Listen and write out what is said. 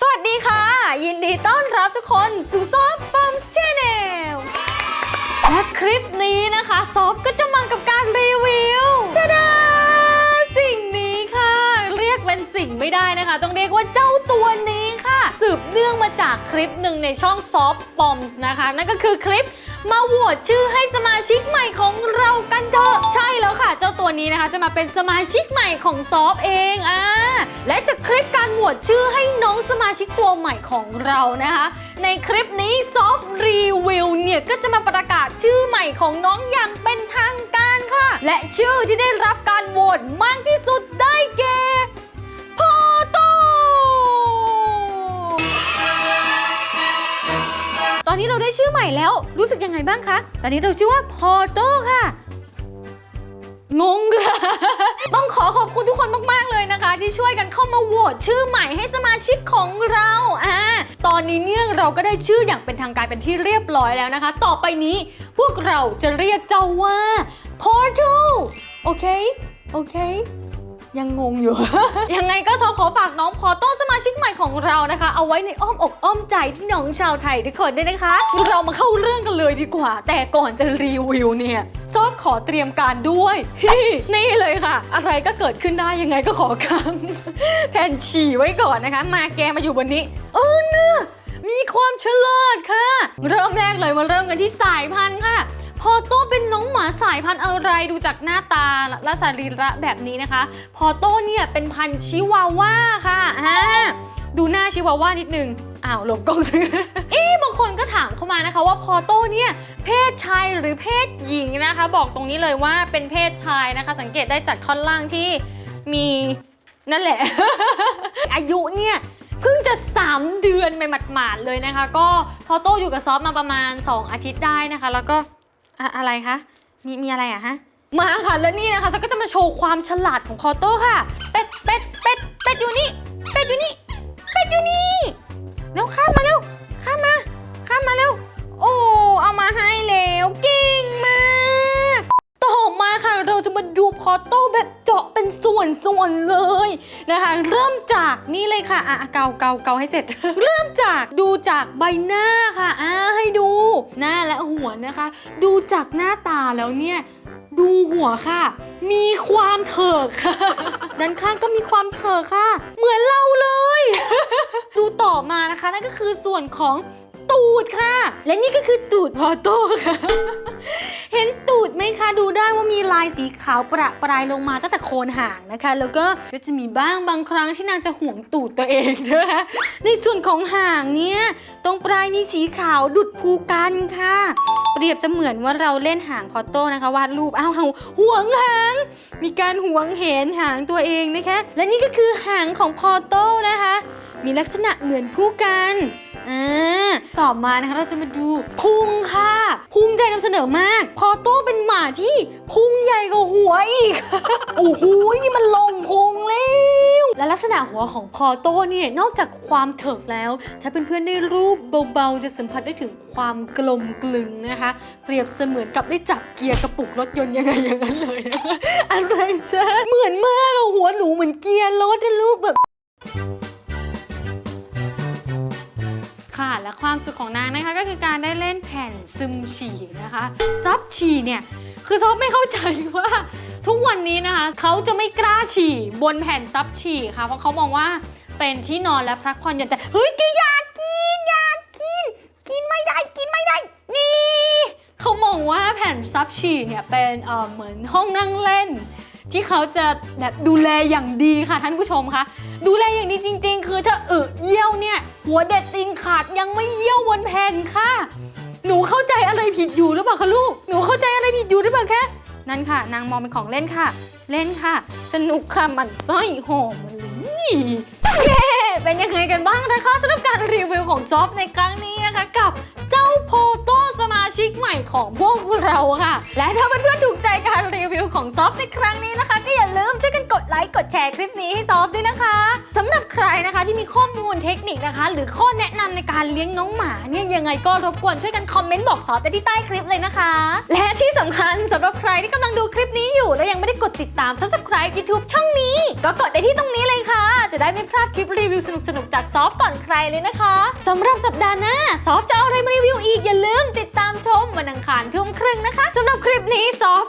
สวัสดีค่ะ ยินดีต้อนรับทุกคนสู่ซอฟปัมส์ชแนลและคลิปนี้นะคะซอฟก็จะมากับการรีวิวจ้าดาสิ่งนี้ค่ะ เรียกเป็นสิ่งไม่ได้นะคะ ต้องเรียกว่าเจ้าตัวนี้ค่ะ สืบเนื่องมาจากคลิปหนึ่งในช่องซอฟปอมส์นะคะ นั่นก็คือคลิปมาโหวตชื่อให้ ตัวนี้นะคะจะมาเป็นสมาชิกใหม่ของซอฟเองอ่าและจากคลิปการโหวตชื่อให้น้องสมาชิกตัวใหม่ของเรานะคะ ในคลิปนี้ซอฟรีวิวเนี่ยก็จะมาประกาศชื่อใหม่ของน้องอย่างเป็นทางการค่ะ และชื่อที่ได้รับการโหวตมากที่สุดได้แก่พอโตตอนนี้เราได้ชื่อใหม่แล้วรู้สึกยังไงบ้างคะ ตอนนี้เราชื่อว่าพอโตค่ะ ขอขอบคุณทุกคนมากๆเลยนะคะ ที่ช่วยกันเข้ามาโหวตชื่อใหม่ให้สมาชิกของเราอ่าตอนนี้เนี่ยเราก็ได้ชื่ออย่างเป็นทางการเป็นที่เรียบร้อยแล้วนะคะ ต่อไปนี้พวกเราจะเรียกเจ้าว่าพอโตโอเค โอเค ยังงงอยู่ ยังไงก็ขอฝากน้องพอโต้ ชิกใหม่ของเรานะคะ เอาไว้ในอ้อมอกอ้อมใจพี่น้องชาวไทยทุกคนด้วยนะคะ เรามาเข้าเรื่องกันเลยดีกว่า แต่ก่อนจะรีวิวเนี่ยซอขอเตรียมการด้วยนี่เลยค่ะ อะไรก็เกิดขึ้นได้ยังไงก็ขอกันแทนฉี่ไว้ก่อนนะคะ มาแกมาอยู่บนนี้ เออเนื้อะมีความฉลาดค่ะ เริ่มแรกเลยมาเริ่มกันที่สายพันธุ์ค่ะ พอโต้เป็นน้องหมาสายพันธุ์อะไรดูจากหน้าตาและสรีระแบบนี้นะคะ พอโต้เนี่ยเป็นพันธุ์ชิวาว่าค่ะอ่าดูหน้าชิวาว่านิดนึงอ้าวหลบกล้องเอ๊ะบางคนก็ถามเข้ามานะคะว่าพอโต้เนี่ยเพศชายหรือเพศหญิงนะคะ บอกตรงนี้เลยว่าเป็นเพศชายนะคะ สังเกตได้จากท่อนล่างที่มีนั่นแหละ อายุเนี่ยเพิ่งจะ 3 เดือนไปหมาดๆเลยนะคะ ก็พอโต้อยู่กับซอฟมาประมาณ 2 อาทิตย์ได้นะคะ แล้วก็ อะอะไรคะ มีมีอะไรอะฮะ มาค่ะแล้วนี่นะคะซักก็จะมาโชว์ความฉลาดของคอโต้ค่ะ เป็ดเป็ดเป็ดเป็ดอยู่นี่ เป็ดอยู่นี่ เป็ดอยู่นี่เร็วข้ามมาเร็วข้ามมาข้ามมาเร็ว โอ้เอามาให้แล้วเก่งมาก ต่อมาค่ะเราจะมาดูคอโต้ นะคะ เริ่มจากนี่เลยค่ะอะเกาเกาเกาให้เสร็จ เริ่มจากดูจากใบหน้าค่ะอ่าให้ดูหน้าและหัวนะคะ ดูจากหน้าตาแล้วเนี่ยดูหัวค่ะ มีความเถิกค่ะ ด้านข้างก็มีความเถิกค่ะ เหมือนเราเลย ดูต่อมานะคะนั่นก็คือส่วนของ ตูดค่ะ และนี่ก็คือตูดพอโต้ค่ะ เห็นตูดไหมคะดูได้ว่ามีลายสีขาวประปรายลงมาตั้งแต่โคนหางนะคะ แล้วก็ก็จะมีบ้างบางครั้งที่นางจะห่วงตูดตัวเองนะคะในส่วนของหางเนี่ยตรงปลายมีสีขาวดุดภูกันค่ะ เปรียบเสมือนว่าเราเล่นหางพอโต้นะคะวาดรูปอ้าวเฮาห่วงหาง มีการห่วงเห็นหางตัวเองนะคะ และนี่ก็คือหางของพอโต้นะคะ มีลักษณะเหมือนผู้กัน อ่าต่อมานะคะเราจะมาดูพุงค่ะ พุงใจนำเสนอมาก พอโต้เป็นหมาที่พุงใหญ่กว่าหัวอีก โอ้โหนี่มันลงพุงแล้วและลักษณะหัวของพอโต้เนี่ยนอกจากความเถิกแล้ว ถ้าเพื่อนๆได้รูปเบาๆ จะสัมผัสได้ถึงความกลมกลึงนะคะ เปรียบเสมือนกับได้จับเกียร์กระปุกรถยนต์ยังไงอย่างนั้นเลยนะคะอะไรจ้ะเหมือนมากอะหัวหนูเหมือนเกียร์รถนะลูกแบบ และความสุขของนางนะคะก็คือการได้เล่นแผ่นซึมฉี่นะคะซับฉี่เนี่ยคือซอฟไม่เข้าใจว่า ทุกวันนี้นะคะเขาจะไม่กล้าฉี่บนแผ่นซับฉี่ค่ะเพราะเขามองว่าเป็นที่นอนและพักผ่อนหย่อนใจเฮ้ยแกอยากกินอยากกิน กินไม่ได้กินไม่ได้ นี่เขามองว่าแผ่นซับฉี่เนี่ยเป็นเอ่อเหมือนห้องนั่งเล่น ที่เขาจะแบบดูแลอย่างดีค่ะท่านผู้ชมคะดูแลอย่างดีจริง ๆ คือถ้าอึเยี่ยวเนี่ยหัวเด็ดตีนขาดยังไม่เยี่ยวบนแผ่นค่ะ หนูเข้าใจอะไรผิดอยู่หรือเปล่าคะลูกหนูเข้าใจอะไรผิดอยู่หรือเปล่าแค่นั่นค่ะ นางมองเป็นของเล่นค่ะ เล่นค่ะ สนุกค่ะมันสร้อยหอมนี่เย้เป็นยังไงกันบ้างนะคะสำหรับการรีวิวของซอฟในครั้งนี้นะคะกับ เจ้าโพโต ชิกใหม่ของพวกเราค่ะ และถ้าเพื่อนๆถูกใจการรีวิวของซอฟในครั้งนี้นะคะ ก็อย่าลืมช่วยกันกดไลค์กดแชร์คลิปนี้ให้ซอฟด้วยนะคะสำหรับใครนะคะที่มีข้อมูลเทคนิคนะคะ หรือข้อแนะนำในการเลี้ยงน้องหมาเนี่ยยังไงก็รบกวนช่วยกันคอมเมนต์บอกซอฟได้ที่ใต้คลิปเลยนะคะ และที่สำคัญสำหรับใครที่กำลังดูคลิปนี้อยู่ และยังไม่ได้กดติดตาม subscribe YouTube ช่องนี้ ก็กดได้ที่ตรงนี้เลยค่ะ จะได้ไม่พลาดคลิปรีวิวสนุกๆจากซอฟก่อนใครเลยนะคะสำหรับสัปดาห์หน้าซอฟจะเอาอะไรมารีวิวอีกอย่าลืม ครึ่งนะคะสำหรับคลิปนี้ซอฟ